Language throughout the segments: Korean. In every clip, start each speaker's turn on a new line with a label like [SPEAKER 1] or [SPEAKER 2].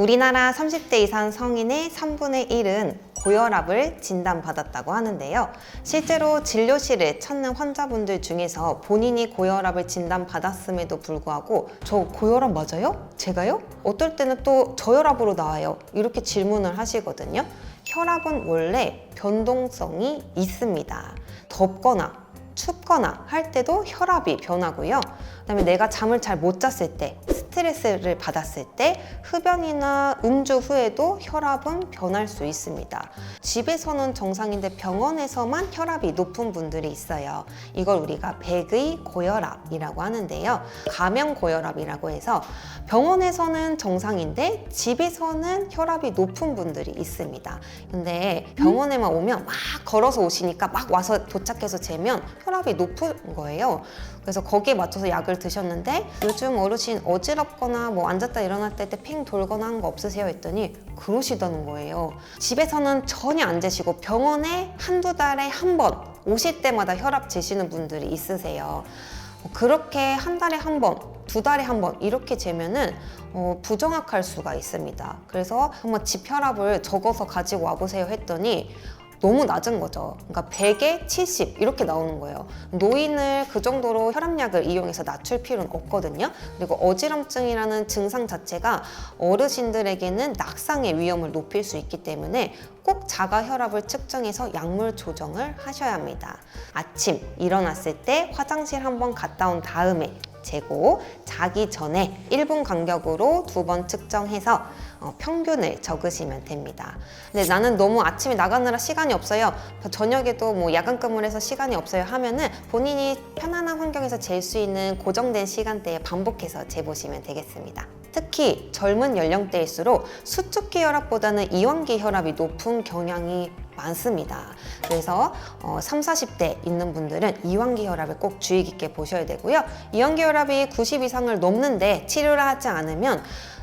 [SPEAKER 1] 우리나라 30대 이상 성인의 3분의 1은 고혈압을 진단받았다고 하는데요. 실제로 진료실을 찾는 환자분들 중에서 본인이 고혈압을 진단받았음에도 불구하고 저 고혈압 맞아요? 제가요? 어떨 때는 또 저혈압으로 나와요. 이렇게 질문을 하시거든요. 혈압은 원래 변동성이 있습니다. 덥거나 춥거나 할 때도 혈압이 변하고요. 그다음에 내가 잠을 잘 못 잤을 때, 스트레스를 받았을 때, 흡연이나 음주 후에도 혈압은 변할 수 있습니다. 집에서는 정상인데 병원에서만 혈압이 높은 분들이 있어요. 이걸 우리가 백의 고혈압이라고 하는데요. 가명 고혈압이라고 해서 병원에서는 정상인데 집에서는 혈압이 높은 분들이 있습니다. 근데 병원에만 오면 막 걸어서 오시니까 막 와서 도착해서 재면 혈압이 높은 거예요. 그래서 거기에 맞춰서 약을 드셨는데 요즘 어르신 어지럽 거나 뭐 앉았다 일어났을 때 핑 돌거나 한 거 없으세요? 했더니 그러시다는 거예요. 집에서는 전혀 안 재시고 병원에 한두 달에 한 번 오실 때마다 혈압 재시는 분들이 있으세요. 어, 그렇게 한 달에 한 번, 두 달에 한 번 이렇게 재면은 어, 부정확할 수가 있습니다. 그래서 한번 집혈압을 적어서 가지고 와보세요 했더니 너무 낮은 거죠. 그러니까 100에 70 이렇게 나오는 거예요. 노인을 그 정도로 혈압약을 이용해서 낮출 필요는 없거든요. 그리고 어지럼증이라는 증상 자체가 어르신들에게는 낙상의 위험을 높일 수 있기 때문에 꼭 자가 혈압을 측정해서 약물 조정을 하셔야 합니다. 아침 일어났을 때 화장실 한번 갔다 온 다음에 재고 자기 전에 1분 간격으로 두 번 측정해서 어, 평균을 적으시면 됩니다. 근데 나는 너무 아침에 나가느라 시간이 없어요. 저녁에도 뭐 야간 근무를 해서 시간이 없어요 하면은 본인이 편안한 환경에서 잴 수 있는 고정된 시간대에 반복해서 재보시면 되겠습니다. 특히 젊은 연령대일수록 수축기 혈압보다는 이완기 혈압이 높은 경향이 많습니다. 그래서 어, 3, 40대 있는 분들은 이완기 혈압을 꼭 주의 깊게 보셔야 되고요. 이완기 혈압이 90 이상을 넘는데 치료를 하지 않으면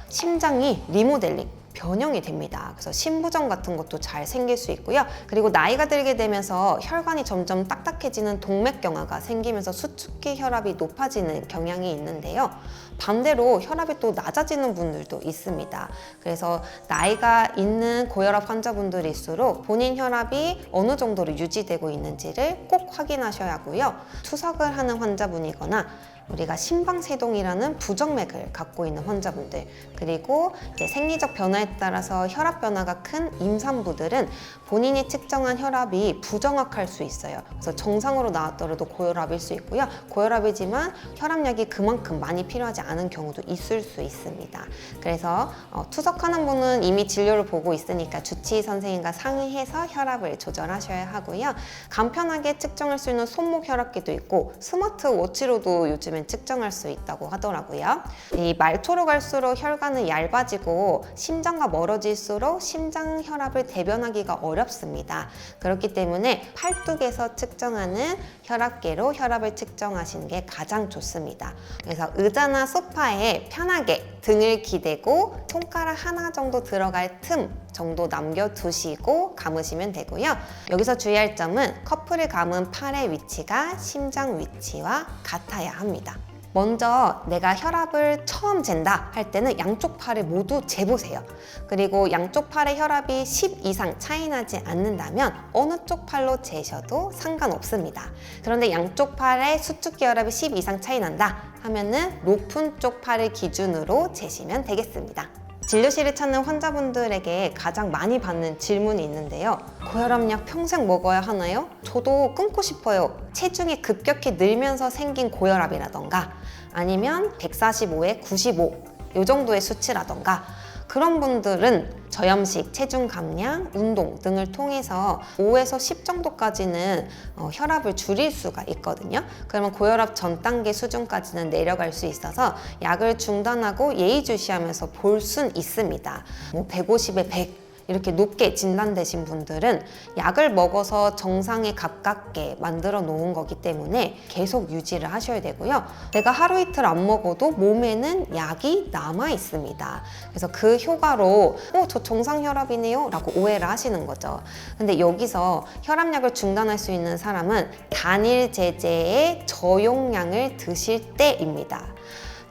[SPEAKER 1] 심장이 리모델링 변형이 됩니다. 그래서 심부전 같은 것도 잘 생길 수 있고요. 그리고 나이가 들게 되면서 혈관이 점점 딱딱해지는 동맥경화가 생기면서 수축기 혈압이 높아지는 경향이 있는데요. 반대로 혈압이 또 낮아지는 분들도 있습니다. 그래서 나이가 있는 고혈압 환자분들일수록 본인 혈압이 어느 정도로 유지되고 있는지를 꼭 확인하셔야 하고요. 투석을 하는 환자분이거나 우리가 심방세동이라는 부정맥을 갖고 있는 환자분들 그리고 생리적 변화에 따라서 혈압 변화가 큰 임산부들은 본인이 측정한 혈압이 부정확할 수 있어요. 그래서 정상으로 나왔더라도 고혈압일 수 있고요. 고혈압이지만 혈압약이 그만큼 많이 필요하지 않은 경우도 있을 수 있습니다. 그래서 어, 투석하는 분은 이미 진료를 보고 있으니까 주치의 선생님과 상의해서 혈압을 조절하셔야 하고요. 간편하게 측정할 수 있는 손목 혈압기도 있고 스마트워치로도 요즘 엔 측정할 수 있다고 하더라고요. 이 말초로 갈수록 혈관은 얇아지고 심장과 멀어질수록 심장 혈압을 대변하기가 어렵습니다. 그렇기 때문에 팔뚝에서 측정하는 혈압계로 혈압을 측정하시는 게 가장 좋습니다. 그래서 의자나 소파에 편하게 등을 기대고 손가락 하나 정도 들어갈 틈 정도 남겨두시고 감으시면 되고요. 여기서 주의할 점은 커플을 감은 팔의 위치가 심장 위치와 같아야 합니다. 먼저 내가 혈압을 처음 잰다 할 때는 양쪽 팔을 모두 재보세요. 그리고 양쪽 팔의 혈압이 10 이상 차이 나지 않는다면 어느 쪽 팔로 재셔도 상관없습니다. 그런데 양쪽 팔의 수축기 혈압이 10 이상 차이 난다 하면은 높은 쪽 팔을 기준으로 재시면 되겠습니다. 진료실을 찾는 환자분들에게 가장 많이 받는 질문이 있는데요. 고혈압약 평생 먹어야 하나요? 저도 끊고 싶어요. 체중이 급격히 늘면서 생긴 고혈압이라던가 아니면 145에 95, 요 정도의 수치라던가 그런 분들은 저염식, 체중 감량, 운동 등을 통해서 5에서 10 정도까지는 어, 혈압을 줄일 수가 있거든요. 그러면 고혈압 전 단계 수준까지는 내려갈 수 있어서 약을 중단하고 예의주시하면서 볼 순 있습니다. 뭐 150에 100 이렇게 높게 진단되신 분들은 약을 먹어서 정상에 가깝게 만들어 놓은 거기 때문에 계속 유지를 하셔야 되고요. 내가 하루 이틀 안 먹어도 몸에는 약이 남아 있습니다. 그래서 그 효과로 어, 저 정상 혈압이네요 라고 오해를 하시는 거죠. 근데 여기서 혈압약을 중단할 수 있는 사람은 단일 제제의 저용량을 드실 때입니다.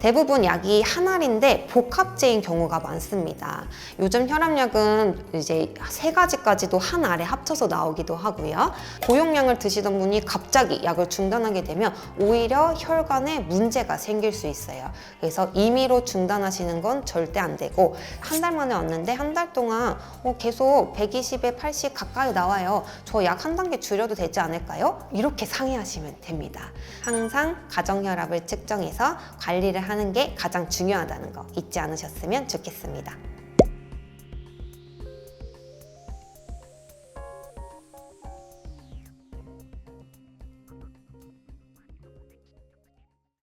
[SPEAKER 1] 대부분 약이 한 알인데 복합제인 경우가 많습니다. 요즘 혈압약은 이제 세 가지까지도 한 알에 합쳐서 나오기도 하고요. 고용량을 드시던 분이 갑자기 약을 중단하게 되면 오히려 혈관에 문제가 생길 수 있어요. 그래서 임의로 중단하시는 건 절대 안 되고 한 달 만에 왔는데 한 달 동안 어, 계속 120에 80 가까이 나와요. 저 약 한 단계 줄여도 되지 않을까요? 이렇게 상의하시면 됩니다. 항상 가정혈압을 측정해서 관리를 하는 게 가장 중요하다는 거 잊지 않으셨으면 좋겠습니다.